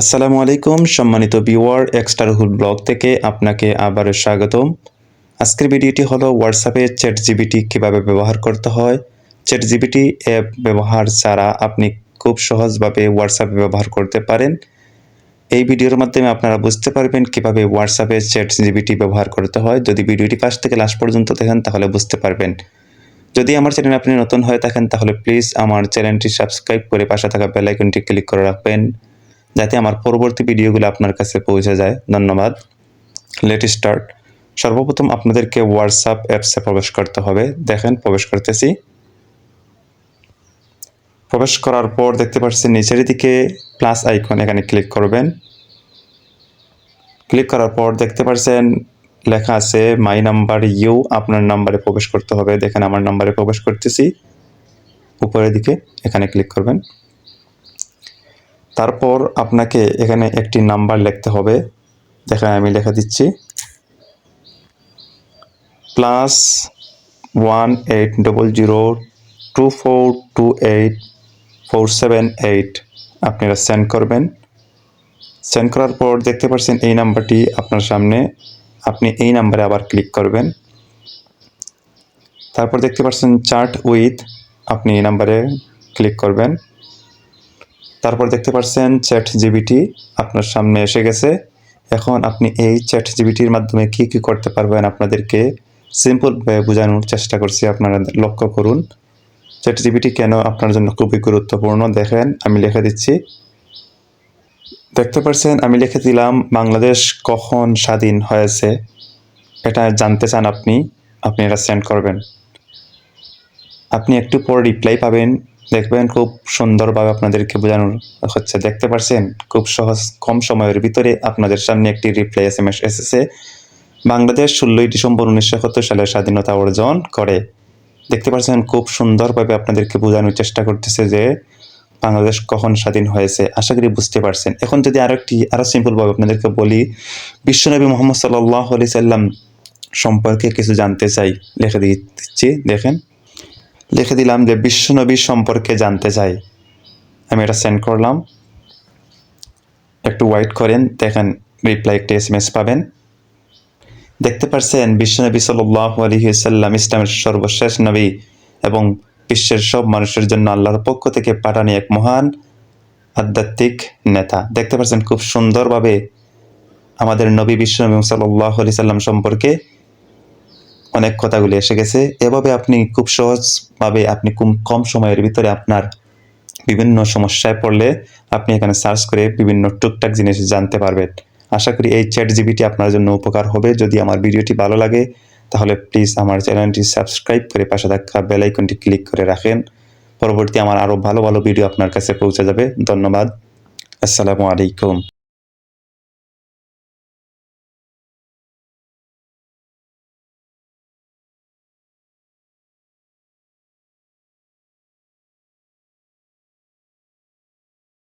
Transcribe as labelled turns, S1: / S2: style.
S1: আসসালামু আলাইকুম, সম্মানিত ভিউয়ার এক্সটারহুল ব্লগ থেকে আপনাকে আবারও স্বাগতম। আজকের ভিডিওটি হলো হোয়াটসঅ্যাপে চ্যাট জিবিটি কীভাবে ব্যবহার করতে হয়। চ্যাট জিবিটি অ্যাপ ব্যবহার ছাড়া আপনি খুব সহজভাবে হোয়াটসঅ্যাপ ব্যবহার করতে পারেন। এই ভিডিওর মাধ্যমে আপনারা বুঝতে পারবেন কীভাবে হোয়াটসঅ্যাপে চ্যাট জিবিটি ব্যবহার করতে হয়। যদি ভিডিওটি ফার্স্ট থেকে লাস্ট পর্যন্ত দেখেন, তাহলে বুঝতে পারবেন। যদি আমার চ্যানেলে আপনি নতুন হয়ে থাকেন, তাহলে প্লিজ আমার চ্যানেলটি সাবস্ক্রাইব করে পাশে থাকা বেল আইকনটি ক্লিক করে রাখবেন। যাতে আমার পরবর্তী ভিডিওগুলো আপনার কাছে পৌঁছে যায়। ধন্যবাদ। লেট স্টার্ট সর্বপ্রথম আপনাদেরকে হোয়াটসঅ্যাপ অ্যাপসে প্রবেশ করতে হবে। দেখেন, প্রবেশ করতেছি। প্রবেশ করার পর দেখতে পাচ্ছেন নিচের দিকে প্লাস আইকন এখানে ক্লিক করবেন। ক্লিক করার পর দেখতে পাচ্ছেন লেখা আছে মাই নাম্বার ইউ আপনার নাম্বারে প্রবেশ করতে হবে। দেখেন, আমার নাম্বারে প্রবেশ করতেছি। উপরের দিকে এখানে ক্লিক করবেন। তারপর আপনাকে এখানে একটি নাম্বার লিখতে হবে দেখেন আমি লেখা দিচ্ছি plus one eight double zero two four two eight four seven eight আপনারা সেন্ড করবেন। সেন্ড করার পর দেখতে পাচ্ছেন এই নাম্বারটি আপনার সামনে, আপনি এই নাম্বারে আবার ক্লিক করবেন। তারপর দেখতে পাচ্ছেন চার্ট উইথ আপনি এই নাম্বারে ক্লিক করবেন। তারপর দেখতে পাচ্ছেন চ্যাট জিবিটি আপনার সামনে এসে গেছে। এখন আপনি এই চ্যাট জিবিটির মাধ্যমে কি কি করতে পারবেন আপনাদেরকে সিম্পলভাবে বোঝানোর চেষ্টা করছি, আপনারা লক্ষ্য করুন। চ্যাট জিবিটি কেন আপনার জন্য খুবই গুরুত্বপূর্ণ? দেখেন, আমি লিখে দিচ্ছি। দেখতে পাচ্ছেন, আমি লিখে দিলাম, বাংলাদেশ কখন স্বাধীন হয়েছে? এটা জানতে চান আপনি আপনি এটা সেন্ড করবেন। আপনি একটু পর রিপ্লাই পাবেন। দেখবেন খুব সুন্দরভাবে আপনাদেরকে বোঝানো হচ্ছে। দেখতে পারছেন, খুব সহজ, কম সময়ের ভিতরে আপনাদের সামনে একটি রিপ্লাই এস এম এস এসেছে। বাংলাদেশ ষোলোই ডিসেম্বর উনিশশো একাত্তর সালে স্বাধীনতা অর্জন করে। দেখতে পাচ্ছেন খুব সুন্দরভাবে আপনাদেরকে বোঝানোর চেষ্টা করতেছে যে বাংলাদেশ কখন স্বাধীন হয়েছে। আশা করি বুঝতে পারছেন। এখন যদি আরও একটি আরও সিম্পলভাবে আপনাদেরকে বলি, বিশ্বনবী মোহাম্মদ সাল্লাহ আলি সাল্লাম সম্পর্কে কিছু জানতে চাই। লিখে দিচ্ছি, দেখেন। লিখে দিলাম যে বিশ্বনবী সম্পর্কে জানতে চাই। আমি এটা সেন্ড করলাম। একটু ওয়াইট করেন, দেখেন রিপ্লাই একটা এস এম এস পাবেন। দেখতে পারছেন, বিশ্বনবী সাল্লাহ আলহিসাল্লাম ইসলামের সর্বশেষ নবী এবং বিশ্বের সব মানুষের জন্য আল্লাহর পক্ষ থেকে পাঠানি এক মহান আধ্যাত্মিক নেতা। দেখতে পাচ্ছেন খুব সুন্দরভাবে আমাদের নবী বিশ্বনবী সাল্লাহ আলি সাল্লাম সম্পর্কে অনেক কথাগুলি এসে গেছে। এভাবে আপনি খুব সহজভাবে আপনি কম সময়ের ভিতরে আপনার বিভিন্ন সমস্যায় পড়লে আপনি এখানে সার্চ করে বিভিন্ন টুকটাক জিনিস জানতে পারবেন। আশা করি এই চ্যাট জিবিটি আপনার জন্য উপকার হবে। যদি আমার ভিডিওটি ভালো লাগে, তাহলে প্লিজ আমার চ্যানেলটি সাবস্ক্রাইব করে পাশে থাকা বেল আইকনটি ক্লিক করে রাখেন। পরবর্তী আমার আরও ভালো ভালো ভিডিও আপনার কাছে পৌঁছে যাবে। ধন্যবাদ। আসসালামু আলাইকুম।